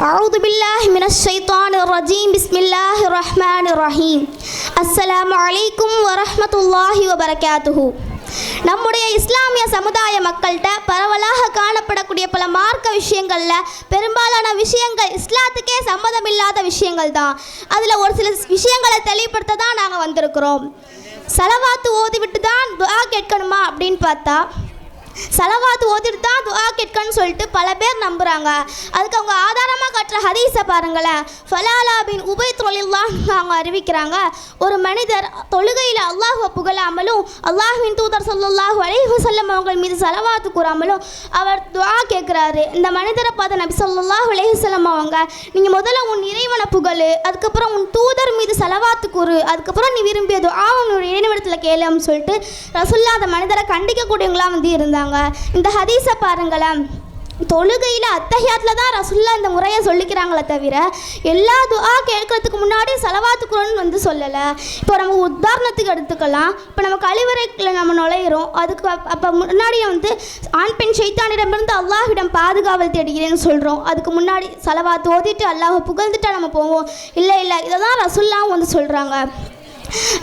أعوذ بالله من الشيطان الرجيم بسم الله الرحمن الرحيم السلام عليكم ورحمة الله وبركاته நம்முடைய இஸ்லாமிய சமுதாய மக்கள்கிட்ட பரவலாக காணப்படக்கூடிய பல மார்க்க விஷயங்களில் பெரும்பாலான விஷயங்கள் இஸ்லாத்துக்கே சம்மதமில்லாத விஷயங்கள் தான் அதில் ஒரு சில விஷயங்களை தெளிவுபடுத்த தான் நாங்கள் வந்திருக்கிறோம் சலவாத்து ஓதிவிட்டு தான் துஆ கேட்கணுமா அப்படின்னு பார்த்தா செலவாத்து ஓதிட்டு தான் துவா கேட்கன்னு சொல்லிட்டு பல பேர் நம்புகிறாங்க அதுக்கு அவங்க ஆதாரமாக கட்டுற ஹதீஸை பாருங்களேன். ஃபலாலாபின் உபய உபை தொழில்லாம் அவங்க அறிவிக்கிறாங்க ஒரு மனிதர் தொழுகையில் அல்லாஹுவை புகழாமலும் அல்லாஹின் தூதர் ஸல்லல்லாஹு அலைஹி வஸல்லம் அவங்கள் மீது செலவாத்து கூறாமலும் அவர் துவா கேட்குறாரு. இந்த மனிதரை பார்த்த நபி ஸல்லல்லாஹு அலைஹி வஸல்லம் அவங்க நீங்கள் முதல்ல உன் இறைவனை புகழு அதுக்கப்புறம் உன் தூதர் மீது செலவாத்து கூறு அதுக்கப்புறம் நீ விரும்பியது ஆ உன்னோட இறைவனத்தில் கேளுன்னு சொல்லிட்டு ரசுல்லா அந்த மனிதரை கண்டிக்கக்கூடியவங்களாம் வந்து இருந்தாங்க. இந்த ஹதீஸை பாருங்களேன். தொழுகையில் அத்தகையாத்தில் தான் ரசுல்லா இந்த முறையை சொல்லிக்கிறாங்களே தவிர எல்லா துஆ கேட்கறதுக்கு முன்னாடி சலவாத்து குரான் வந்து சொல்லலை. இப்போ நம்ம உதாரணத்துக்கு எடுத்துக்கலாம். இப்போ நம்ம கழிவறைக்குள்ள நம்ம நுழையிறோம். அதுக்கு அப்போ முன்னாடியே வந்து ஆண் பெண் சைத்தானிடமிருந்து அல்லாஹிடம் பாதுகாவல் தேடுகிறேன்னு சொல்கிறோம் அதுக்கு முன்னாடி செலவாத்து ஓதிட்டு அல்லாஹை புகழ்ந்துட்டா நம்ம போவோம். இல்லை இல்லை இதை தான் ரசுல்லாவும் வந்து சொல்கிறாங்க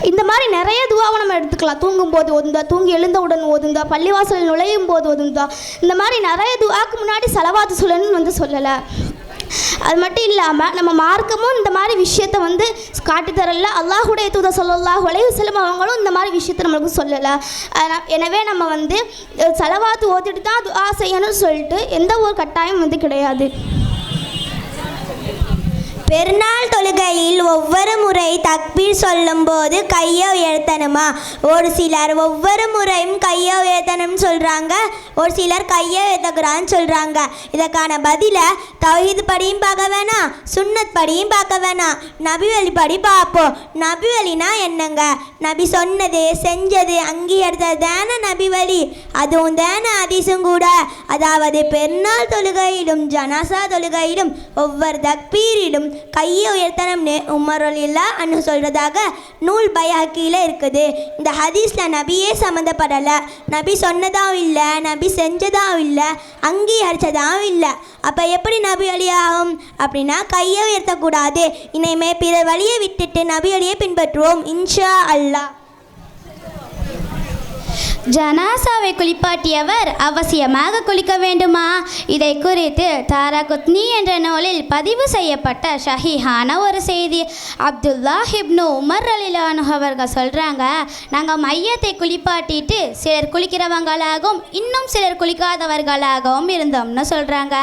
இந்த மாதிரி நிறைய துவாவை நம்ம எடுத்துக்கலாம். தூங்கும்போது ஓதுந்தா தூங்கி எழுந்தவுடன் ஓதுந்தா பள்ளிவாசல் நுழையும் போது ஒதுந்தா இந்த மாதிரி நிறைய துவாக்கு முன்னாடி செலவாத்து சொல்லணும்னு வந்து சொல்லலை. அது மட்டும் இல்லாமல் நம்ம மார்க்கமும் இந்த மாதிரி விஷயத்த வந்து காட்டித்தரல அல்லாஹுடைய தூத சொல்லல்லாஹு அலைஹி செல்லும் அவங்களும் இந்த மாதிரி விஷயத்த நம்மளுக்கு சொல்லலை. எனவே நம்ம வந்து செலவாத்து ஓதிட்டு தான் துஆ செய்யணும்னு சொல்லிட்டு எந்த ஒரு கட்டாயம் வந்து கிடையாது. பெருநாள் தொழுகையில் ஒவ்வொரு முறை தக்பீர் சொல்லும்போது கையை உயர்த்தணுமா? ஒரு சிலர் ஒவ்வொரு முறையும் கையை உயர்த்தணும்னு சொல்கிறாங்க ஒரு சிலர் கையை உயர்த்தக்கூடாதுன்னு சொல்கிறாங்க இதற்கான பதிலை தௌஹீது படியும் பார்க்க வேணாம் சுண்ணத் படியும் பார்க்க வேணாம். நபி வழிபடி பார்ப்போம். நபி வழினா என்னங்க? நபி சொன்னது செஞ்சது அங்கீகரித்தது தானே நபி வழி. அதுவும் தானே அதிசும் கூட. அதாவது பெருநாள் தொழுகையிலும் ஜனாசா தொழுகையிலும் ஒவ்வொரு தக்பீரிலும் கையை உயர்த்தணும்னு உமர் இல்லா அன்னு சொல்கிறதாக நூல் பயாக்கியில் இருக்குது. இந்த ஹதீஸில் நபியே சம்மந்தப்படலை. நபி சொன்னதாக இல்லை நபி செஞ்சதாக இல்லை அங்கீகரிச்சதாவும் இல்லை. அப்போ எப்படி நபி வழியாகும்? அப்படின்னா கையை உயர்த்தக்கூடாது. இனிமே பிற வழியை விட்டுட்டு நபி வழியை பின்பற்றுவோம் இன்ஷா அல்லாஹ். ஜனாசாவை குளிப்பாட்டியவர் அவசியமாக குளிக்க வேண்டுமா? இதை குறித்து தாராகுத்னி என்ற நூலில் பதிவு செய்யப்பட்ட ஷஹீஹான ஒரு செய்தி. அப்துல்லா ஹிப்னு உமர் அலிலானு அவர்கள் சொல்கிறாங்க நாங்கள் மையத்தை குளிப்பாட்டிட்டு சிலர் குளிக்கிறவங்களாகவும் இன்னும் சிலர் குளிக்காதவர்களாகவும் இருந்தோம்னு சொல்கிறாங்க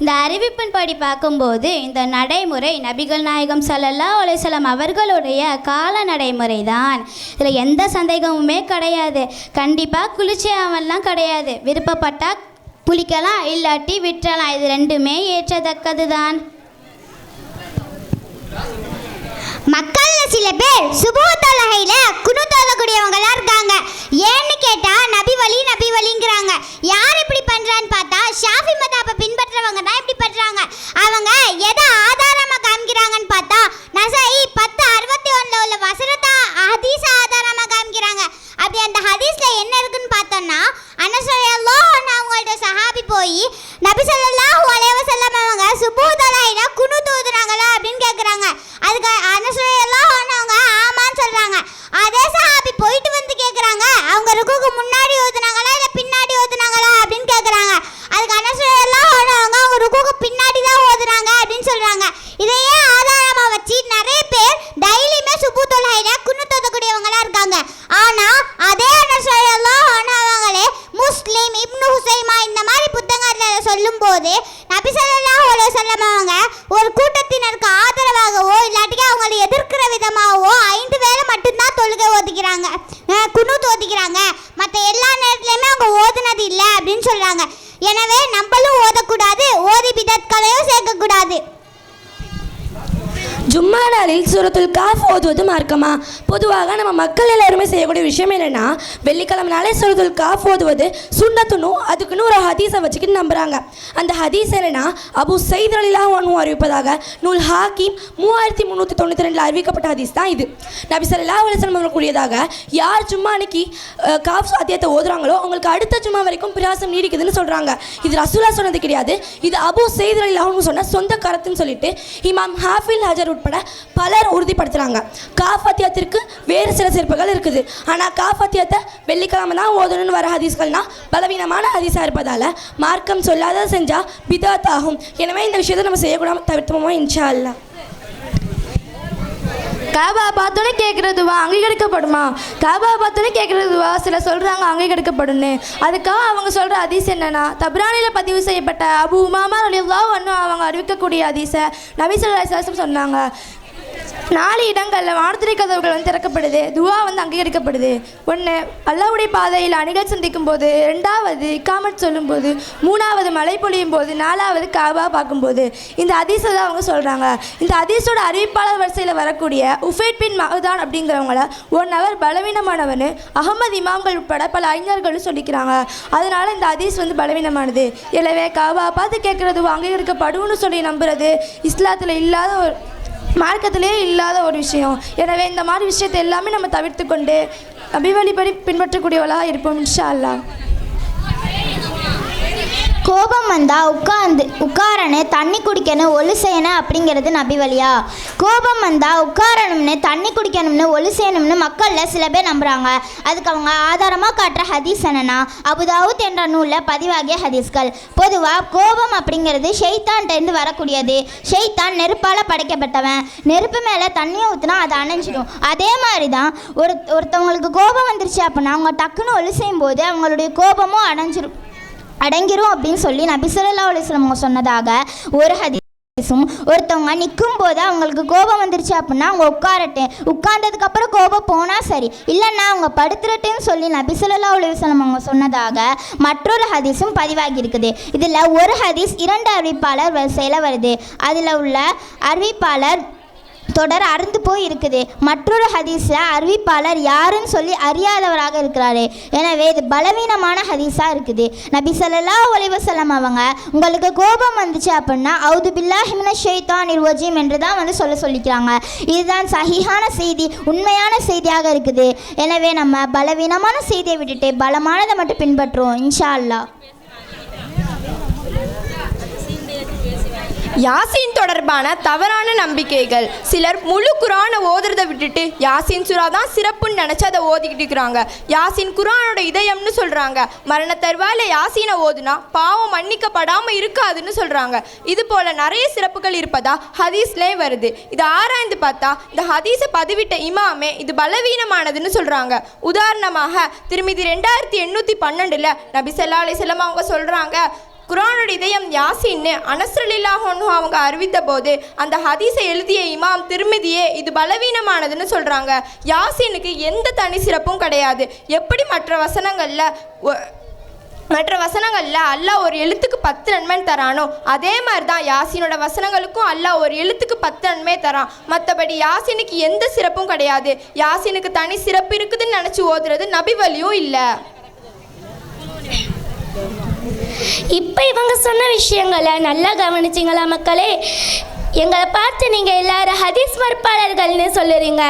இந்த அறிவிப்பின் படி பார்க்கும்போது இந்த நடைமுறை நபிகள் நாயகம் சல்லல்லா அலிசலம் அவர்களுடைய கால நடைமுறை தான் இதில் எந்த சந்தேகமுமே கிடையாது. கண்டிப்பாக குளிச்சவன்லாம் கிடையாது. விருப்பப்பட்டால் குளிக்கலாம் இல்லாட்டி விட்டுறலாம் இது ரெண்டுமே ஏற்றத்தக்கது தான் மக்கள்ல சில பேர் சுபு தொலகையில குனு தொழக்கூடியவங்களா இருக்காங்க. ஏன்னு கேட்டா நபி வலி நபி வலிங்கிறாங்க. யார் இப்படி பண்றான்னு பார்த்தா ஷாஃபி மதாபை பின்பற்றவங்க தான் இப்படி பண்றாங்க. அவங்க எதை ஆதாரமா காமிக்கிறாங்க பார்த்தா நசை பத்து அறுபத்தி ஒண்ணுல உள்ள வசனத்தை ஹதீஸ் ஆதாரமா காமிக்கிறாங்க அப்படி அந்த ஹதீஸ்ல என்ன இருக்குன்னு பார்த்தோம்னா அனசரையல்லோ அவங்கள்ட்ட சஹாபி போய் நபி ஸல்லல்லாஹு அலைஹி வஸல்லம் அவங்க சுபு தொலையில குனு தூதுறாங்களா அப்படின்னு கேக்குறாங்க அதுக்கு அனசரையல்லோ அவங்க ஆமான்னு சொல்றாங்க அதே சஹாபி போயிட்டு வந்து கேக்குறாங்க அவங்க ருக்குக்கு முன்னாடி ஓதுனாங்களா இல்ல பின்னாடி ஓதுனாங்களா அப்படின்னு கேக்குறாங்க அதுக்கு அனசரையல்லோ அவங்க அவங்க ருக்குக்கு பின்னாடி தான் ஓதுறாங்க அப்படின்னு சொல்றாங்க இதையே ஆதாரமா வச்சு நிறைய பேர் டெய்லியுமே சுபு தொலையில குனு தோதக்கூடியவங்களா இருக்காங்க ஆனா அதே அனசரையல்லோ அவங்களே முஸ்லிம் இப்னு ஹுசைமா இந்த மாதிரி சொல்லும் போது நபி ஸல்லல்லாஹு அலைஹி அவங்க ஒரு ஜும்மா நாளில் சூரத்துல் காஃப் ஓதுவது மார்க்கமா? பொதுவாக நம்ம மக்கள் எல்லாருமே செய்யக்கூடிய விஷயம் என்னென்னா வெள்ளிக்கிழமை நாளே சூரத்துல் காஃப் ஓதுவது சுண்டத்துணும் அதுக்குன்னு ஒரு ஹதீஸை வச்சுக்கிட்டு நம்புகிறாங்க அந்த ஹதீஸ் என்னென்னா அபு சைத் அலிலா ஒன்று அறிவிப்பதாக நூல் ஹாக்கிம் மூவாயிரத்தி முந்நூற்றி தொண்ணூற்றி ரெண்டில் அறிவிக்கப்பட்ட ஹதீஸ் தான் இது. நபி சல்லா அலிஸ்லம் கூடியதாக யார் ஜும்மா அன்னைக்கு காஃப் சாத்தியத்தை ஓதுறாங்களோ அவங்களுக்கு அடுத்த ஜும்மா வரைக்கும் பிரியாசம் நீடிக்குதுன்னு சொல்கிறாங்க இது ரசூலா சொன்னது கிடையாது. இது அபு சைத் அலிலாஹ்னு சொன்ன சொந்த கருத்துன்னு சொல்லிட்டு இமாம் ஹாஃபில் ஹஜர் உட்பட பலர் உறுதிப்படுத்துகிறாங்க காஃபத்தியத்திற்கு வேறு சில சிறப்புகள் இருக்குது. ஆனால் காஃபத்தியத்தை வெள்ளிக்கிழமை தான் ஓதணும்னு வர ஹதீஸ்கள்னால் பலவீனமான ஹதீஸாக இருப்பதால் மார்க்கம் சொல்லாத செஞ்சால் பிதாத் ஆகும் எனவே இந்த விஷயத்தை நம்ம செய்யக்கூடாம தவிர்த்துமோ இன்ஷா அல்லா காபா பார்த்தோன்னே கேட்குறதுவா அங்கீகரிக்கப்படுமா? காபா பார்த்தோன்னே கேட்குறதுவா சில சொல்கிறாங்க அங்கீகரிக்கப்படும்னு. அதுக்காக அவங்க சொல்கிற அதிசம் என்னன்னா தப்ரானியில் பதிவு செய்யப்பட்ட அபு உமாமா அலிவா ஒன்று அவங்க அறிவிக்கக்கூடிய அதிசை நபி ஸல்லல்லாஹு சொன்னாங்க. நாலு இடங்களில் வானத்திரை கதவுகள் வந்து திறக்கப்படுது. துவா வந்து அங்கீகரிக்கப்படுது. ஒன்று அல்லாவுடைய பாதையில் அணிகள் சந்திக்கும் போது ரெண்டாவது இக்காமட் சொல்லும்போது மூணாவது மழை பொழியும் போது நாலாவது காபா பார்க்கும்போது. இந்த ஹதீஸை தான் அவங்க சொல்கிறாங்க இந்த ஹதீஸோட அறிவிப்பாளர் வரிசையில் வரக்கூடிய உஃபேட் பின் மகதான் அப்படிங்கிறவங்கள ஒன் ஹவர் பலவீனமானவனு அகமது இமாம்கள் உட்பட பல அறிஞர்களும் சொல்லிக்கிறாங்க. அதனால இந்த அதீஸ் வந்து பலவீனமானது. எனவே காபா பார்த்து கேட்குறது அங்கீகரிக்கப்படும்னு சொல்லி நம்புறது இஸ்லாத்தில் இல்லாத ஒரு மார்க்கத்திலே இல்லாத ஒரு விஷயம். எனவே இந்த மாதிரி விஷயத்தை எல்லாமே நம்ம தவிர்த்து கொண்டு அபிவழிப்படி பின்பற்றக்கூடியவளாக இருப்போம் இன்ஷா அல்லாஹ். கோபம் வந்தா உட்கார்ந்து உட்காரனு தண்ணி குடிக்கணும் ஒழு செய்யணும் அப்படிங்கிறது நபி வழியா? கோபம் வந்தா உட்காரணும்னு தண்ணி குடிக்கணும்னு ஒழு செய்யணும்னு மக்களில் சில பேர் நம்புறாங்க. அதுக்கு அவங்க ஆதாரமாக காட்டுற ஹதீஸ் என்னன்னா அபுதாவுத் என்ற நூலில் பதிவாகிய ஹதீஸ்கள். பொதுவாக கோபம் அப்படிங்கிறது ஷெய்தான்ட்டேருந்து வரக்கூடியது. ஷெய்தான் நெருப்பால் படைக்கப்பட்டவன். நெருப்பு மேலே தண்ணியை ஊற்றினா அது அணைஞ்சிடும். அதே மாதிரி தான் ஒரு ஒருத்தவங்களுக்கு கோபம் வந்துருச்சு அப்படின்னா அவங்க டக்குன்னு செய்யும் செய்யும்போது அவங்களுடைய கோபமும் அணைஞ்சிரும். அடங்கிரும் அப்படின்னு சொல்லி நபி ஸல்லல்லாஹு அலைஹி சொன்னதாக ஒரு ஹதீஸும் ஒருத்தவங்க நிற்கும் போது அவங்களுக்கு கோபம் வந்துருச்சு அப்படின்னா அவங்க உட்காரட்டேன் உட்கார்ந்ததுக்கு அப்புறம் கோபம் போனால் சரி. இல்லைன்னா அவங்க படுத்துறட்டேன்னு சொல்லி நபி ஸல்லல்லாஹு அலைஹி அவங்க சொன்னதாக மற்றொரு ஹதீஸும் பதிவாகி இருக்குது. இதில் ஒரு ஹதீஸ் இரண்டு அறிவிப்பாளர் வரிசையில் வருது. அதில் உள்ள அறிவிப்பாளர் தொடர் அறுந்து போய் இருக்குது மற்றொரு ஹதீஸில் அறிவிப்பாளர் யாருன்னு சொல்லி அறியாதவராக இருக்கிறாரு. எனவே இது பலவீனமான ஹதீஸாக இருக்குது. நபி சொல்லலா அலைஹி அவங்க உங்களுக்கு கோபம் வந்துச்சு அப்படின்னா அவுது பில்லாஹிமின ஷைத்தான் நிர்வஜிம் என்று தான் வந்து சொல்ல சொல்லிக்கிறாங்க. இதுதான் சஹீஹான செய்தி உண்மையான செய்தியாக இருக்குது. எனவே நம்ம பலவீனமான செய்தியை விட்டுட்டு பலமானதை மட்டும் பின்பற்றுவோம் இன்ஷா அல்லாஹ். யாசின் தொடர்பான தவறான நம்பிக்கைகள். சிலர் முழு குரானை ஓதுறதை விட்டுட்டு யாசின் சுறா தான் சிறப்புன்னு நினச்சி அதை ஓதிக்கிட்டு இருக்கிறாங்க. யாசின் குரானோட இதயம்னு சொல்கிறாங்க மரண தருவாயில் யாசீனை ஓதுனா பாவம் மன்னிக்கப்படாமல் இருக்காதுன்னு சொல்கிறாங்க இது போல் நிறைய சிறப்புகள் இருப்பதா ஹதீஸ்லேயே வருது. இதை ஆராய்ந்து பார்த்தா இந்த ஹதீஸை பதிவிட்ட இமாமே இது பலவீனமானதுன்னு சொல்கிறாங்க உதாரணமாக திருமிதி ரெண்டாயிரத்தி எண்ணூற்றி பன்னெண்டில் நபி செல்லா அலைஹி அவங்க சொல்கிறாங்க குரானோட இதயம் யாசின்னு அனஸ்ரலில்லாஹன்னு அவங்க அறிவித்த போது அந்த ஹதீஸை எழுதிய இமாம் திருமதியே இது பலவீனமானதுன்னு சொல்கிறாங்க யாசினுக்கு எந்த தனி சிறப்பும் கிடையாது. எப்படி மற்ற வசனங்களில் மற்ற வசனங்களில் அல்லாஹ் ஒரு எழுத்துக்கு பத்து நன்மை தரானோ அதே மாதிரி தான் யாசினோட வசனங்களுக்கும் அல்லாஹ் ஒரு எழுத்துக்கு பத்து நன்மை தரான். மற்றபடி யாசினுக்கு எந்த சிறப்பும் கிடையாது. யாசினுக்கு தனி சிறப்பு இருக்குதுன்னு நினச்சி ஓதுறது நபி வழியும் இல்லை. இப்போ இவங்க சொன்ன விஷயங்களை நல்லா கவனிச்சிங்களா மக்களே? எங்களை பார்த்து நீங்கள் எல்லாரும் ஹதீஸ் மறுப்பாளர்கள்னு சொல்லுறீங்க.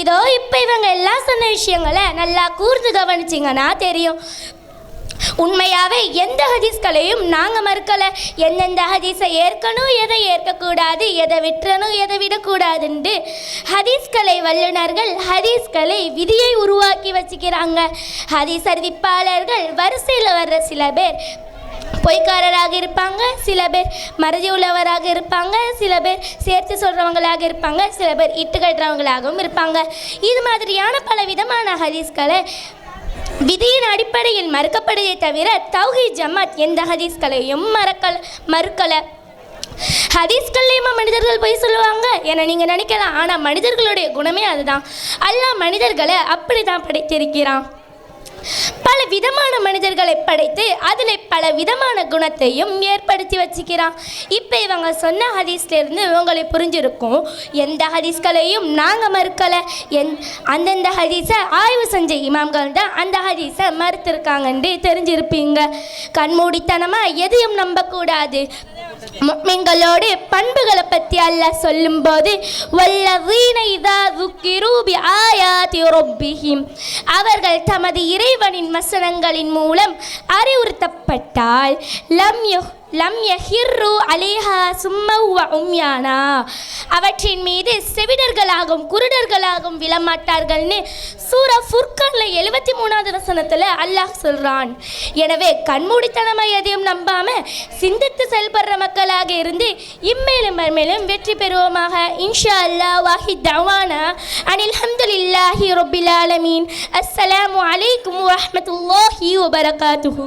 இதோ இப்போ இவங்க எல்லாம் சொன்ன விஷயங்களை நல்லா கூர்ந்து கவனிச்சிங்கன்னா தெரியும். உண்மையாகவே எந்த ஹதீஸ்களையும் நாங்கள் மறுக்கலை. எந்தெந்த ஹதீஸை ஏற்கணும் எதை ஏற்கக்கூடாது எதை விட்டுறணும் எதை விடக்கூடாதுன்ட்டு ஹதீஸ்கலை வல்லுநர்கள் ஹதீஸ்களை விதியை உருவாக்கி வச்சுக்கிறாங்க. ஹதீஸ் அறிவிப்பாளர்கள் வரிசையில் வர்ற சில பேர் பொய்க்காரராக இருப்பாங்க சில பேர் மறதி உள்ளவராக இருப்பாங்க சில பேர் சேர்த்து சொல்கிறவங்களாக இருப்பாங்க சில பேர் இட்டு கட்டுறவங்களாகவும் இருப்பாங்க. இது மாதிரியான பல விதமான ஹதீஸ்களை விதியின் அடிப்படையில் மறுக்கப்படுதே தவிர தௌஹீத் ஜமாத் எந்த ஹதீஸ்களையும் மறக்கல. மறுக்கலை ஹதீஸ்கள்லேயுமா மனிதர்கள் போய் சொல்லுவாங்க என நீங்கள் நினைக்கலாம் ஆனால் மனிதர்களுடைய குணமே அதுதான். அல்லாஹ் மனிதர்களை அப்படி தான் படைத்திருக்கிறான். பல விதமான மனிதர்களை படைத்து அதில் பல விதமான குணத்தையும் ஏற்படுத்தி வச்சுக்கிறான். இப்போ இவங்க சொன்ன ஹதீஸ்லேருந்து இவங்களை புரிஞ்சிருக்கும். எந்த ஹதீஸ்களையும் நாங்கள் மறுக்கலை. என் அந்தந்த ஹதீஸை ஆய்வு செஞ்ச இமாம்கள் தான் அந்த ஹதீஸை மறுத்துருக்காங்கன்ட்டு தெரிஞ்சிருப்பீங்க. கண்மூடித்தனமாக எதையும் நம்பக்கூடாது. முக்மின்களோடு பண்புகளை பற்றி அல்லாஹ் சொல்லும்போது வல்லதீன இதா துக்கிரு பி ஆயாதி ரப்பிஹிம். அவர்கள் தமது இறைவனின் வசனங்களின் மூலம் அறிவுறுத்தப்பட்டால் லம் யு லம் யஹிர்ரு அலேஹா சும்மவ உம்யானா. அவற்றின் மீது செவிடர்களாகவும் குருடர்களாகவும் விழமாட்டார்கள்னு சூரஃபுர் ஃபுர்கானில் எழுபத்தி மூணாவது வசனத்தில் அல்லாஹ் சொல்கிறான் எனவே கண்மூடித்தனமாக எதையும் நம்பாமல் சிந்தித்து செயல்படுற மக்களாக இருந்து இம்மேலும் மறுமேலும் வெற்றி பெறுவோமாக. இன்ஷா அல்லாஹ் வாஹித் தவானா. அனில் ஹம்துலில்லாஹி ரொபில் ஆலமீன். அஸ்ஸலாமு அலைக்கும் வரமத்துல்லாஹி வபரகாத்துஹு